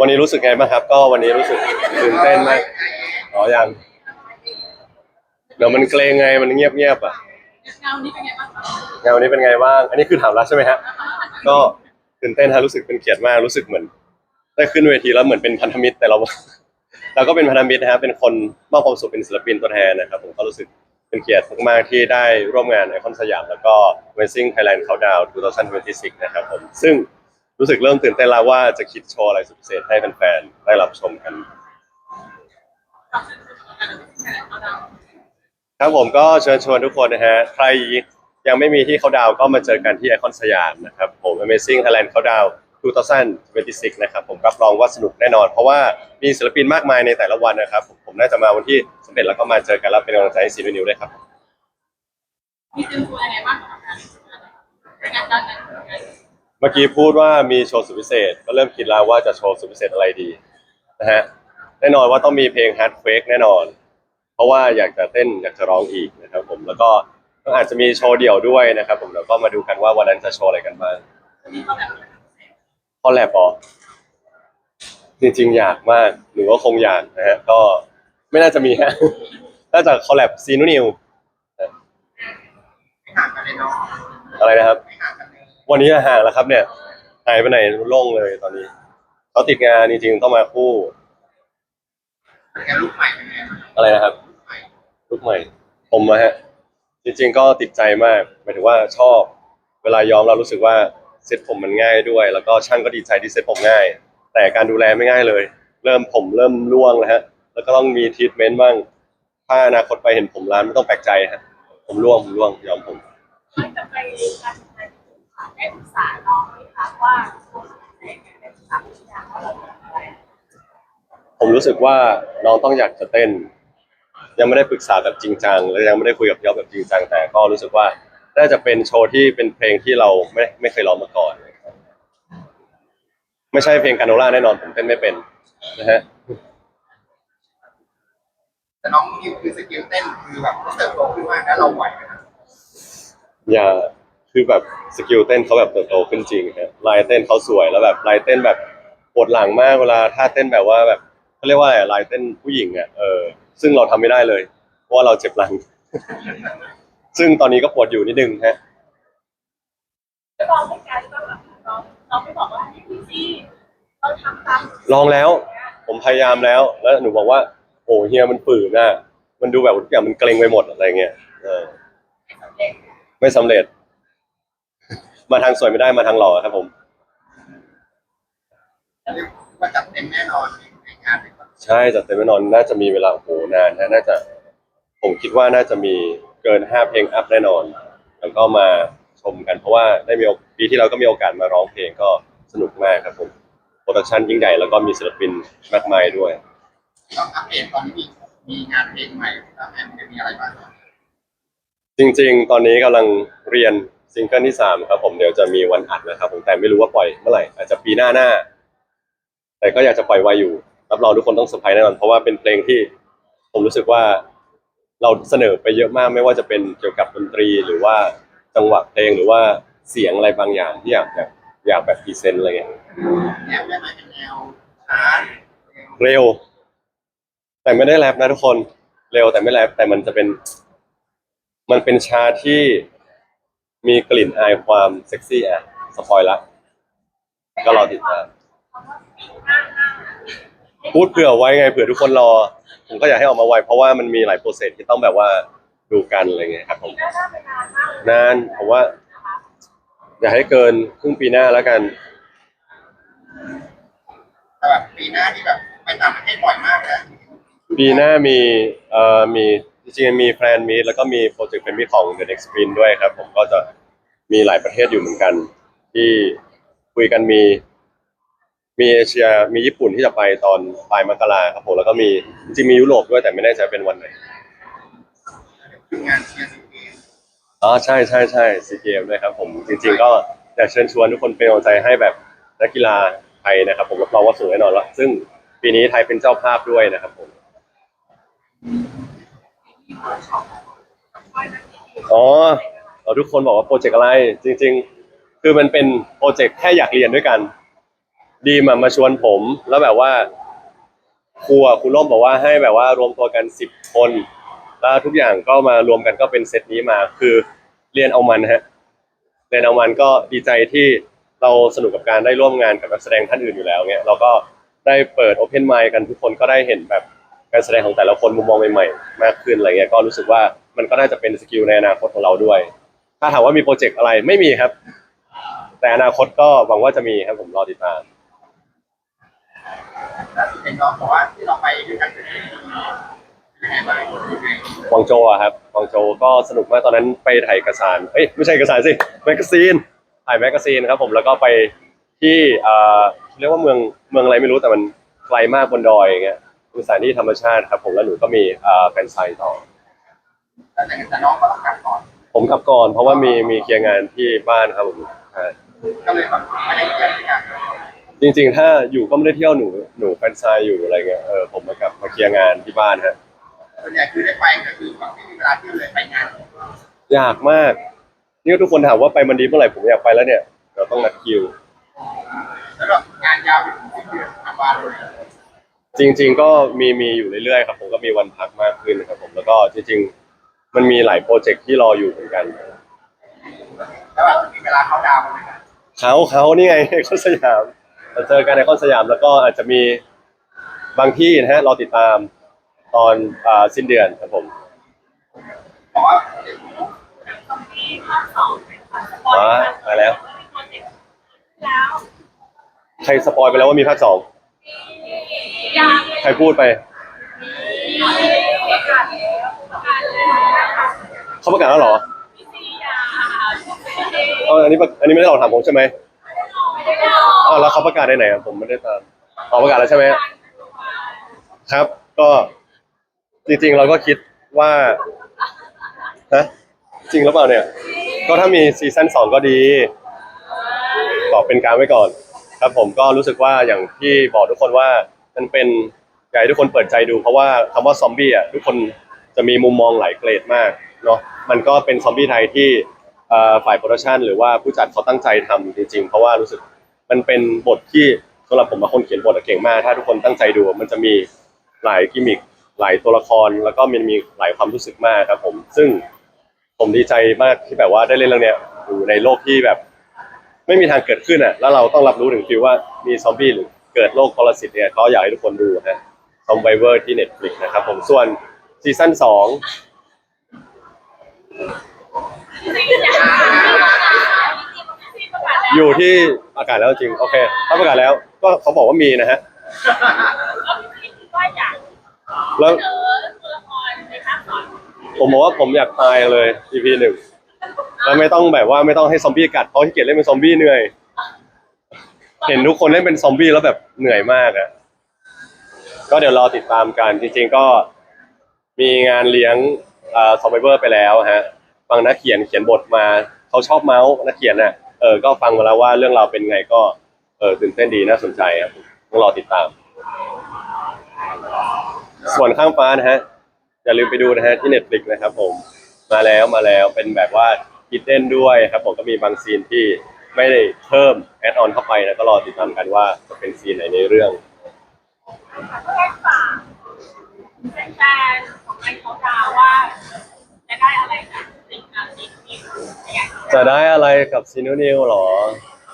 วันนี้รู้สึกไงบ้างครับ ก็วันนี้รู้สึกตื่นเต้นมากอ๋อยังเดี๋ยวมันเกรงไงมันเงียบเงียบๆอะเงานี้เป็นไงบ้างคะงานวันนี้เป็นไงบ้าง อันนี้คือถามแล้วใช่ไหมฮะก็ตื่นเต้นฮะรู้สึกเป็นเกียรติมากรู้สึกเหมือน ได้ขึ้นเวทีแล้วเหมือนเป็นพันธมิตรแต่เรา เราก็เป็นพันธมิตรนะฮะเป็นคนมอบความสุขเป็นศิลปินตัวแทนนะครับผมก็รู้สึกเป็นเกียรติมากๆที่ได้ร่วมงานไอคอนสยามแล้วก็ Amazing Thailand Countdown 2026 นะครับผมซึ่ง รู้สึกเริ่มตื่นเต้นแล้วว่าจะคิดโชว์อะไรสุดพิเศษให้แฟนๆได้รับชมกัน ครับผมก็เชิญชวนทุกคนนะฮะ ใครยังไม่มีที่เขาดาวก็มาเจอกันที่ไอคอนสยามนะครับผม Amazing Thailand เขาดาวน์2026นะครับผมรับรองว่าสนุกแน่นอน เพราะว่ามีศิลปินมากมายในแต่ละวันนะครับ ผมผมน่าจะมาวันที่สำเร็จแล้วก็มาเจอกันแล้วเป็นกำลังใจให้ซีรีส์นิวด้วยครับมีเตรียมตัวยังไงบ้างกับการเป็นการดันนั้น เมื่อกี้พูดว่ามีโชว์สุดพิเศษ ก็เริ่มคิดแล้วว่าจะโชว์สุดพิเศษอะไรดีนะฮะแน่นอนว่าต้องมีเพลง Hard Quake แน่นอน เพราะว่าอยากจะเต้นอยากจะร้องอีกนะครับผมแล้วก็อาจจะมีโชว์เดี่ยวด้วยนะครับ ผมแล้วก็มาดูกันว่าวันนั้นจะโชว์อะไรกันบ้างมีเขาแบบคอลแลบอจริงๆอยากมากหรือว่าคงอยากนะฮะก็ไม่น่าจะมีฮะน่าจะคอลแลบซีนูนิวไม่ห่างกันเลยเนาะอะไรนะครับ วันนี้ห่างแล้วครับ เนี่ยหายไปไหนโล่งเลยตอนนี้เขาติดงานจริงๆต้องมาคู่ลูกใหม่อะไรนะครับลูกใหม่ ผมนะฮะ จริง ๆ ก็ติดใจมากหมายถึงว่าชอบ เวลาย้อมเรารู้สึกว่าเซ็ตผมมันง่ายด้วย แล้วก็ช่างก็ดีใจที่เซ็ตผมง่าย แต่การดูแลไม่ง่ายเลย เริ่มผมเริ่มร่วงแล้วฮะ แล้วก็ต้องมีทรีทเมนต์บ้าง ถ้าอนาคตไปเห็นผมร้านไม่ต้องแปลกใจฮะ ผมร่วงผมร่วงย้อมผมจะไปรทำงาน ได้ปรึกษาน้องไหมคะว่าตัวไหนได้ปรึกษาทุกอย่างว่าเราทำอะไรผมรู้สึกว่าน้องต้องอยากจะเต้น ยังไม่ได้ปรึกษาแบบจริงจังและยังไม่ได้คุยกับยอฟแบบจริงจังแต่ก็รู้สึกว่าน่าจะเป็นโชว์ที่เป็นเพลงที่เราไม่ไม่เคยร้องมาก่อนไม่ใช่เพลงคาโนล่าแน่นอนผมเต้นไม่เป็นนะฮะแต่น้องนิวคือสกิลเต้นคือแบบเติบโตขึ้นมากแล้วเราไหวไหมครับอย่า คือแบบสกิลเต้นเขาแบบเติบโตขึ้นจริงฮะลายเต้นเขาสวยแล้วแบบลายเต้นแบบปวดหลังมากเวลาท่าเต้นแบบว่าแบบเขาเรียกว่าอะไรลายเต้นผู้หญิงอะเออซึ่งเราทำไม่ได้เลยเพราะว่าเราเจ็บหลัง ซึ่งตอนนี้ก็ปวดอยู่นิดนึงฮะจะลองให้การก็แบบน้องน้องไม่บอกว่านี่พี่ซีเราทำตามลองแล้ว ผมพยายามแล้ว แล้วหนูบอกว่าโอ้เฮียมันฝืนน่ะมันดูแบบทุกอย่างมันเกรงไปหมดอะไรเงี้ยเออสำเร็จไม่สำเร็จ มาทางสวยไม่ได้มาทางหล่อครับผมเรียกว่าจัดเต็มแน่นอนในงานเลยครับใช่จัดเต็มแน่นอนน่าจะมีเวลาโอ้โหนานนะน่าจะ ผมคิดว่าน่าจะมีเกินห้าเพลงอัพแน่นอน แล้วก็มาชมกันเพราะว่าได้มีโอปีที่เราก็มีโอกาสมาร้องเพลงก็สนุกมากครับผมโปรดักชันยิ่งใหญ่แล้วก็มีศิลปินมากมายด้วย ต้องอัปเดตตอนนี้มีมีงานเพลงใหม่แล้วแอนจะมีอะไรบ้างครับจริงๆ ตอนนี้กำลังเรียน ซิงเกิลที่สามครับผมเดี๋ยวจะมีวันอัดนะครับผมแต่ไม่รู้ว่าปล่อยเมื่อไหร่อาจจะปีหน้าหน้า แต่ก็อยากจะปล่อยไวอยู่รับรองทุกคนต้องเซอร์ไพรส์แน่นอนเพราะว่าเป็นเพลงที่ผมรู้สึกว่าเราเสนอไปเยอะมากไม่ว่าจะเป็นเกี่ยวกับดนตรีหรือว่าจังหวะเพลงหรือว่าเสียงอะไรบางอย่างที่อยากอยากอยากแบบพรีเซนต์อะไรเงี้ยแนวได้ไหมเป็นแนวช้าเร็ว แต่ไม่ได้แรปนะทุกคน เร็วแต่ไม่แรปแต่มันจะเป็น มันเป็นชาที่ มีกลิ่นอายความเซ็กซี่อะสปอยละก็รอติดตามพูดเผื่อไว้ไงเผื่อทุกคนรอ ผมก็อยากให้ออกมาไวเพราะว่ามันมีหลายโปรเซสที่ต้องแบบว่าดูกันอะไรเงี้ยครับผมหน้าหน้าไปนานมากนานผมว่า อยากให้เกินครึ่งปีหน้าแล้วกัน แต่แบบปีหน้าที่แบบไปต่างประเทศบ่อยมากนะปีหน้ามีเอ่อมี จริงๆมีแฟนมีแล้วก็มีโปรเจกต์เป็นมีของ The Next Sprint ด้วยครับ ผมก็จะมีหลายประเทศอยู่เหมือนกัน ที่คุยกันมี มีเอเชียมีญี่ปุ่นที่จะไปตอนปลายมกราครับผมแล้วก็มีจริงๆมียุโรปด้วยแต่ไม่แน่ใจเป็นวันไหนคืองานเชียร์สิเกมอ๋อใช่ใช่ใช่ซีเกมด้วยครับ ผมจริง ๆ ก็อยากเชิญชวนทุกคนเป็นกำลังใจให้แบบนักกีฬาไทยนะครับ ผมรับรองว่าสูงแน่นอนแล้วซึ่งปีนี้ไทยเป็นเจ้าภาพด้วยนะครับผมอ๋ อเราทุกคนบอกว่าโปรเจกต์อะไร จริง ๆ คือมันเป็นโปรเจกต์แค่อยากเรียนด้วยกัน ดีมอะมาชวนผม แล้วแบบว่าครูอะครูร่มบอกว่าให้แบบว่ารวมตัวกันสิบคนแล้วทุกอย่างก็มารวมกันก็เป็นเซตนี้มา คือเรียนเอามันฮะเรียนเอามันก็ดีใจที่เราสนุกกับการได้ร่วมงานกับนักแสดงท่านอื่นอยู่แล้วเนี่ยเราก็ได้เปิดโอเพนไม d กันทุกคนก็ได้เห็นแบบ การแสดงของแต่ละคนมุมมองใหม่ๆ มากขึ้นอะไรเงี้ยก็รู้สึกว่ามันก็น่าจะเป็นสกิลในอนาคตของเราด้วย ถ้าถามว่ามีโปรเจกต์อะไรไม่มีครับ แต่อนาคตก็หวังว่าจะมีครับผมรอติดตามแต่ที่เห็นน้องบอกว่าที่เราไปด้วยกันเป็นยังไงบ้างยังไงกวางโจวอะครับกวางโจวก็สนุกมากตอนนั้นไปถ่ายเอกสารเอ้ยไม่ใช่เอกสารสิแมกกาซีนถ่ายแมกกาซีนครับผมแล้วก็ไปที่เอ่อเรียกว่าเมืองเมืองอะไรไม่รู้แต่มันไกลมากบนดอยอย่างเงี้ย เป็นสถานที่ธรรมชาติครับผมแล้วหนูก็มีเอ่อแฟนไซน์ต่อ แต่แต่น้องก็ต้องกลับก่อนผมกลับก่อน เพราะว่ามีมีเคลียร์งานที่บ้านครับผมใช่ก็เลยแบบไม่ได้เที่ยวด้วยกันจริง ๆ ถ้าอยู่ก็ไม่ได้เที่ยวหนูหนูแฟนไซน์อยู่อะไรเงี้ยเออผมมากลับมาเคลียร์งานที่บ้านฮะส่วนใหญ่คือได้ไปก็คือแบบไม่มีเวลาเที่ยวเลยไปงานอยากมากนี่ทุกคนถามว่าไปมันดีเมื่อไหร่ผมอยากไปแล้วเนี่ยเราต้องนัดคิวแล้วแบบงานยาวไปถึงสิ้นเดือนธันวาเลย จริง ๆ ก็มีมีอยู่เรื่อยๆครับผมก็มีวันพักมากขึ้นครับผมแล้วก็จริง ๆ มันมีหลายโปรเจกต์ที่รออยู่เหมือนกันแล้วแบบมีเวลาเขาดาวน์กันไหมครับเขาเขานี่ไงไอคอนสยามเราเจอกันในคอนสยามแล้วก็อาจจะมีบางที่นะฮะรอติดตามตอนอ่าสิ้นเดือนครับผมบอกว่าตรงนี้ภาคสองเป็นภาคสปอยอ๋อล์มาแล้วมีโปรเจกต์แล้ว ใครสปอยไปแล้วว่ามีภาคสองยัง ใครพูดไป เขาประกาศแล้วเหรอเอออันนี้ปะอันนี้ไม่ได้หลอกถามผมใช่ไหมอกอ้าวแล้วเขาประกาศได้ไหนอะผมไม่ได้ตามอ๋อประกาศแล้วใช่ไหมครับ ก็จริง ๆ เราก็คิดว่าฮะจริงหรือเปล่าเนี่ย ก็ถ้ามีซีซั่นสองก็ดีตอบเป็นกลารไว้ก่อน ครับผมก็รู้สึกว่าอย่างที่บอกทุกคนว่ามันเป็นอยากให้ทุกคนเปิดใจดูเพราะว่าคำว่าซอมบี้อะทุกคนจะมีมุมมองหลายเกรดมากเนาะมันก็เป็นซอมบี้ไทยที่เอ่อฝ่ายโปรดักชันหรือว่าผู้จัดเขาตั้งใจทำจริงๆ เพราะว่ารู้สึกมันเป็นบทที่สำหรับผมเป็นคนเขียนบทอะเก่งมาก ถ้าทุกคนตั้งใจดูมันจะมีหลายกิมมิคหลายตัวละครแล้วก็มันมีหลายความรู้สึกมากครับผมซึ่งผมดีใจมากที่แบบว่าได้เล่นเรื่องเนี้ยอยู่ในโลกที่แบบ ไม่มีทางเกิดขึ้นอะแล้วเราต้องรับรู้ถึงฟิลว่ามีซอมบี้หรือเกิดโรคปรสิตเนี่ยก็อยากให้ทุกคนดูฮะซอมไบเวอร์ที่ Netflix นะครับผมส่วนซีซั่นสองพี่ซียาพี่ซีประกาศแล้วอยู่ที่อากาศแล้วจริง โอเค ถ้าประกาศแล้วก็เขาบอกว่ามีนะฮะแล้วพี่ซีคิดว่าอยากแล้วเจอตัวละครในภาคสองผมบอกว่าผมอยากตายเลย EP หนึ่ง แล้วไม่ต้องแบบว่าไม่ต้องให้ซอมบี้กัดเพราะที่เกียจเล่นเป็นซอมบี้เหนื่อย เห็นทุกคนเล่นเป็นซอมบี้แล้วแบบเหนื่อยมากอะก็เดี๋ยวรอติดตามกันจริง ๆก็มีงานเลี้ยงซอมไบเวอร์ไปแล้วฮะฟังนักเขียนเขียนบทมาเขาชอบเมาส์นักเขียนน่ะเออก็ฟังมาแล้วว่าเรื่องราวเป็นไงก็เออตื่นเต้นดีน่าสนใจครับต้องรอติดตาม ส่วนข้างฟ้านะฮะอย่าลืมไปดูนะฮะที่ Netflix นะครับผมมาแล้วมาแล้วเป็นแบบว่า คิดเล่นด้วยครับผมก็มีบางซีนที่ไม่ได้เพิ่มแอดออนเข้าไปนะก็รอติดตามกันว่าจะเป็นซีนไหนในเรื่อง ก็ได้ฝากแฟนๆของไมค์เขาดาวว่า จะได้อะไรจากสิ่งงานนี้ที่อยากจะได้อะไรกับซีนูนิวหรอ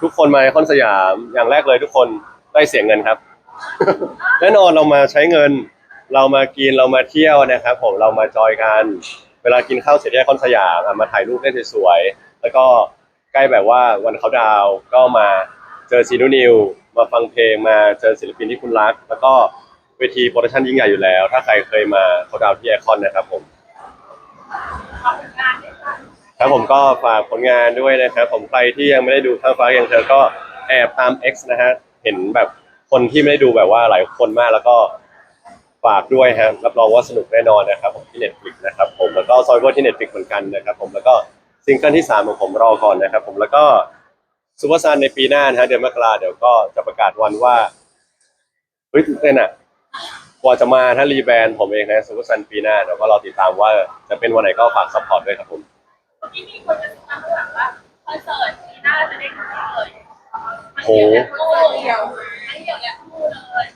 ทุกคนมาไอคอนสยามอย่างแรกเลยทุกคนได้เสียเงินครับ แน่นอนเรามาใช้เงิน เรามากินเรามาเที่ยวนะครับ ผมเรามาจอยกัน เวลากินข้าวเสร็จที่ไอคอนสยามอะมาถ่ายรูปได้สวยๆแล้วก็ใกล้แบบว่าวันเขาดาวน์ก็มาเจอซีนูนิว มาฟังเพลงมาเจอศิลปินที่คุณรัก แล้วก็เวทีโปรดักชั่นยิ่งใหญ่อยู่แล้ว ถ้าใครเคยมาเขาดาวน์ที่ไอคอนนะครับผมทำงานด้วยกันครับผมก็ฝากผลงานด้วยนะครับ ผมใครที่ยังไม่ได้ดูข้างฟ้าอยังเธอก็แอบตาม X นะฮะ เห็นแบบคนที่ไม่ได้ดูแบบว่าหลายคนมากแล้วก็ ฝากด้วยฮะรับรองว่าสนุกแน่นอนนะครับผมที่ Netflix นะครับผมแล้วก็ซอยเวอร์ที่ Netflix เหมือนกันนะครับผมแล้วก็ซิงเกิลที่ 3 ของผมรอก่อนนะครับผมแล้วก็ซูเปอร์ซันในปีหน้านะฮะเดือนมกราเดี๋ยวก็จะประกาศวันว่าเฮ้ยตื่นเต้นอะกว่าจะมาถ้ารีแบรนด์ผมเองนะซูเปอร์ซันปีหน้าเดี๋ยวก็รอติดตามว่าจะเป็นวันไหนก็ฝากซัพพอร์ตด้วยครับผมเมื่อกี้มีคนจะถามว่าคอนเสิร์ตปีหน้าจะได้ดูเลยโหคู่เดียวทั้งเดียวและคู่เลย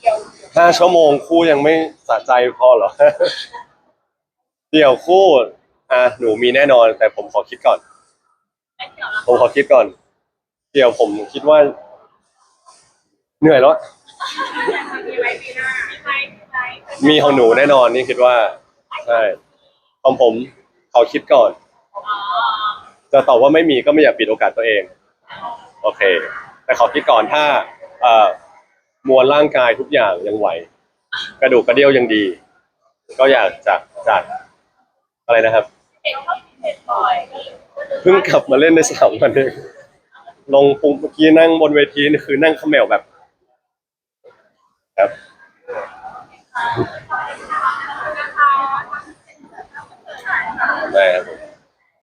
เดียว ห้าชั่วโมงคู่ยังไม่สะใจพอเหรอ เดี่ยวคู่อะหนูมีแน่นอน แต่ผมขอคิดก่อนและเดียวละผมขอคิดก่อน เดี่ยวผมคิดว่า เหนื่อยแล้ว มีไว้ปีหน้ามีไว้มีไว้มีของหนูแน่นอนนี่คิดว่า ใช่ของผมขอคิดก่อน อ๋อจะตอบว่าไม่มีก็ไม่อยากปิดโอกาสตัวเอง โอเค แต่ขอคิดก่อนถ้า เอ่อ มวลร่างกายทุกอย่างยังไหว กระดูกกระเดี่ยวยังดี ก็อยากจะจัดอะไรนะครับเห็นเขาเห็นบ่อยเพิ่งกลับมาเล่นในสามวันเองลงปุ๊บเมื่อกี้นั่งบนเวทีนี่คือนั่งเขมวแบบ ครับนะคะได้ครับผม